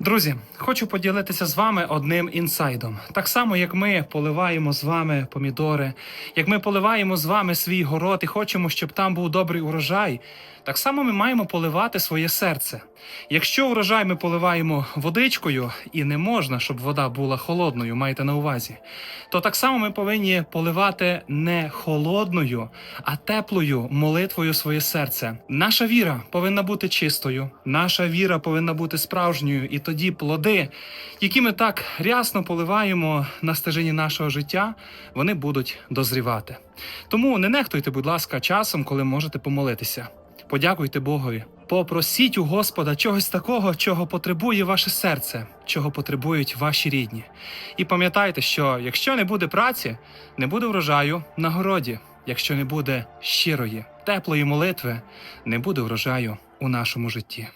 Друзі, хочу поділитися з вами одним інсайдом. Так само, як ми поливаємо з вами помідори, як ми поливаємо з вами свій город і хочемо, щоб там був добрий урожай. Так само ми маємо поливати своє серце. Якщо урожай ми поливаємо водичкою, і не можна, щоб вода була холодною, маєте на увазі, то так само ми повинні поливати не холодною, а теплою молитвою своє серце. Наша віра повинна бути чистою, наша віра повинна бути справжньою, і тоді плоди, які ми так рясно поливаємо на стежині нашого життя, вони будуть дозрівати. Тому не нехтуйте, будь ласка, часом, коли можете помолитися. Подякуйте Богові. Попросіть у Господа чогось такого, чого потребує ваше серце, чого потребують ваші рідні. І пам'ятайте, що якщо не буде праці, не буде врожаю на городі. Якщо не буде щирої, теплої молитви, не буде врожаю у нашому житті.